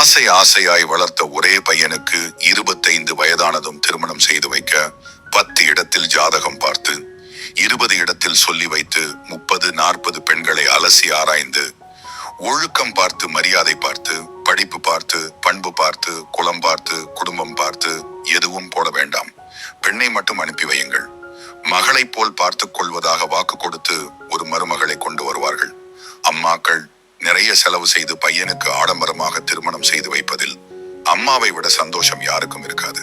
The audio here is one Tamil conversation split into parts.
ஆசை ஆசையாய் வளர்த்த ஒரே பையனுக்கு இருபத்தைந்து வயதானதும் திருமணம் செய்து வைக்க பத்து இடத்தில் ஜாதகம் பார்த்து இருபது இடத்தில் சொல்லி வைத்து முப்பது நாற்பது பெண்களை அலசி ஆராய்ந்து ஒழுக்கம் பார்த்து மரியாதை பார்த்து படிப்பு பார்த்து பண்பு பார்த்து குலம் பார்த்து குடும்பம் பார்த்து எதுவும் போட வேண்டாம். பெண்ணை மட்டும் அனுப்பி வையுங்கள். மகளைப் போல் பார்த்துக் கொள்வதாக வாக்கு கொடுத்து நிறைய செலவு செய்து பையனுக்கு ஆடம்பரமாக திருமணம் செய்து வைப்பதில் அம்மாவை விட சந்தோஷம் யாருக்கும் இருக்காது.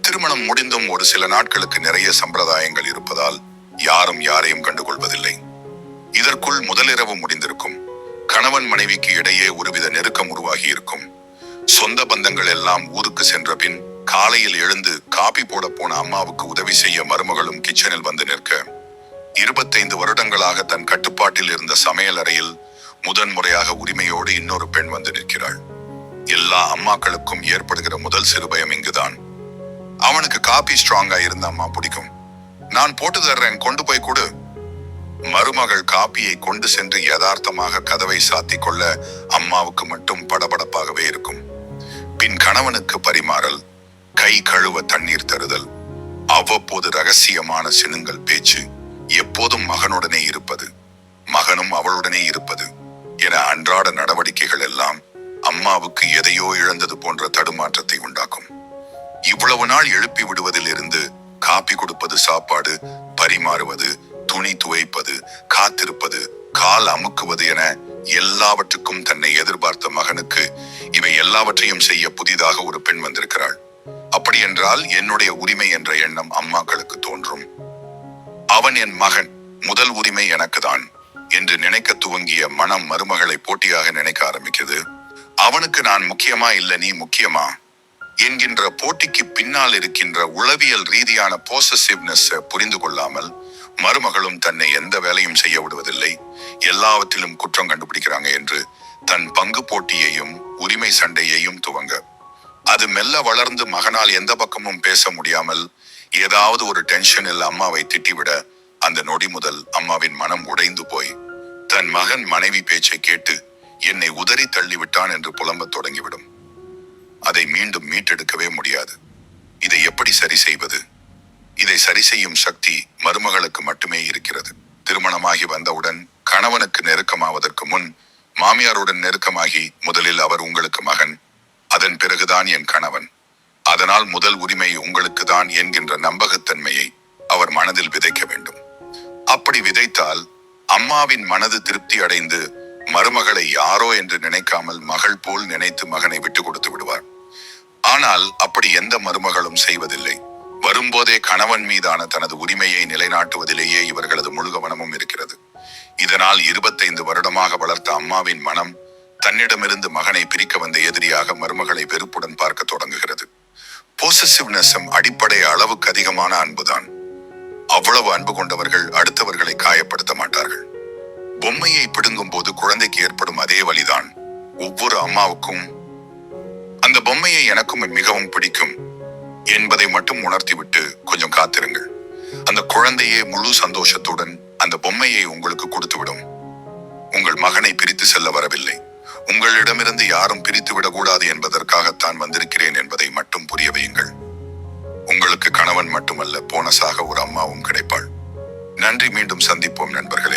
திருமணம் முடிந்தும் ஒரு சில நாட்களுக்கு நிறைய சம்பிரதாயங்கள் இருப்பதால் யாரும் யாரையும் கண்டுகொள்வதில்லை. இதற்குள் முதலிரவு முடிந்திருக்கும். கணவன் மனைவிக்கு இடையே ஒருவித நெருக்கம் உருவாகி இருக்கும். சொந்த பந்தங்கள் எல்லாம் ஊருக்கு சென்ற பின் காலையில் எழுந்து காபி போட போன அம்மாவுக்கு உதவி செய்ய மருமகளும் கிச்சனில் வந்து நிற்க இருபத்தைந்து வருடங்களாக தன் கட்டுப்பாட்டில் இருந்த சமையல் அறையில் முதன் முறையாக உரிமையோடு இன்னொரு பெண் வந்து நிற்கிறாள். எல்லா அம்மாக்களுக்கும் ஏற்படுகிற முதல் சிறுபயம் இங்குதான். அவனுக்கு காபி ஸ்ட்ராங்கா இருந்த அம்மா பிடிக்கும். நான் போட்டு தர்றேன் கொண்டு போய் கொடு. மருமகள் காப்பியை கொண்டு சென்று யதார்த்தமாக கதவை சாத்தி கொள்ள அம்மாவுக்கு மட்டும் படபடப்பாகவே இருக்கும். பின் கணவனுக்கு பரிமாறல் கை கழுவ தண்ணீர் தருதல் அவ்வப்போது ரகசியமான சினுங்கள் பேச்சு எப்போதும் மகனுடனே இருப்பது மகனும் அவளுடனே இருப்பது. என அன்றாட நடவடிக்கைகள் எல்லாம் அம்மாவுக்கு எதையோ இழந்தது போன்ற தடுமாற்றத்தை உண்டாக்கும். இவ்வளவு நாள் எழுப்பி விடுவதில் இருந்து காப்பி கொடுப்பது சாப்பாடு பரிமாறுவது துணி துவைப்பது காத்திருப்பது கால் அமுக்குவது என எல்லாவற்றுக்கும் தன்னை எதிர்பார்த்த மகனுக்கு இவை எல்லாவற்றையும் செய்ய புதிதாக ஒரு பெண் வந்திருக்கிறாள். அப்படியென்றால் என்னுடைய உரிமை என்ற எண்ணம் அம்மாக்களுக்கு தோன்றும். அவன் என் மகன் முதல் உரிமை எனக்குதான். என்று நினைக்க துவங்கிய மனம் மருமகளை போட்டியாக நினைக்க ஆரம்பிக்கிறது. அவனுக்கு நான் முக்கியமா இல்ல நீ முக்கியமா? என்கின்ற போட்டிக்கு பின்னால் இருக்கின்ற உளவியல் ரீதியான போசசிவ்னஸ் புரிந்து கொள்ளாமல் மருமகளும் தன்னை எந்த வேலையும் செய்ய விடுவதில்லை. எல்லாவற்றிலும் குற்றம் கண்டுபிடிக்கிறாங்க என்று தன் பங்கு போட்டியையும் உரிமை சண்டையையும் துவங்க. அது மெல்ல வளர்ந்து மகனால் எந்த பக்கமும் பேச முடியாமல் ஏதாவது ஒரு டென்ஷனில் அம்மாவை திட்டிவிட அந்த நொடி முதல் அம்மாவின் மனம் உடைந்து போய் தன் மகன் மனைவி பேச்சை கேட்டு என்னை உதறி தள்ளிவிட்டான் என்று புலம்பத் தொடங்கிவிடும். அதை மீண்டும் மீட்டெடுக்கவே முடியாது. இதை எப்படி சரி செய்வது? இதை சரி செய்யும் சக்தி மருமகளுக்கு மட்டுமே இருக்கிறது. திருமணமாகி வந்தவுடன் கணவனுக்கு நெருக்கமாவதற்கு முன் மாமியாருடன் நெருக்கமாகி முதலில் அவர் உங்களுக்கு மகன் அதன் பிறகுதான் என் கணவன். அதனால் முதல் உரிமை உங்களுக்கு தான் என்கின்ற நம்பகத்தன்மையை அவர் மனதில் விதைக்க வேண்டும். அப்படி விதைத்தால் அம்மாவின் மனது திருப்தி அடைந்து மருமகளை யாரோ என்று நினைக்காமல் மகள் போல் நினைத்து மகனை விட்டு கொடுத்து விடுவார். ஆனால் அப்படி எந்த மருமகளும் செய்வதில்லை. வரும்போதே கணவன் மீதான தனது உரிமையை நிலைநாட்டுவதிலேயே இவர்களது முழு கவனமும் இருக்கிறது. இதனால் இருபத்தைந்து வருடமாக வளர்த்த அம்மாவின் மனம் தன்னிடமிருந்து மகனை பிரிக்க வந்த எதிரியாக மருமகளை வெறுப்புடன் பார்க்க தொடங்குகிறது. போசசிவ்னஸம் அடிப்படை அளவுக்கு அதிகமான அன்புதான். அவ்வளவு அன்பு கொண்டவர்கள் அடுத்தவர்களை காயப்படுத்த மாட்டார் பொம்மையை பிடுங்கும் போது குழந்தைக்கு ஏற்படும் அதே வழிதான் ஒவ்வொரு அம்மாவுக்கும். அந்த பொம்மையை எனக்கும் மிகவும் பிடிக்கும் என்பதை மட்டும் உணர்த்திவிட்டு கொஞ்சம் காத்திருங்கள். அந்த குழந்தையே முழு சந்தோஷத்துடன் அந்த பொம்மையை உங்களுக்கு கொடுத்துவிடும். உங்கள் மகனை பிரித்து செல்ல வரவில்லை. உங்களிடமிருந்து யாரும் பிரித்து விடக்கூடாது என்பதற்காகத்தான் வந்திருக்கிறேன் என்பதை மட்டும் புரிய வையுங்கள். உங்களுக்கு கணவன் மட்டுமல்ல போனஸாக ஒரு அம்மாவும் கிடைப்பாள். நன்றி மீண்டும் சந்திப்போம் நண்பர்களே.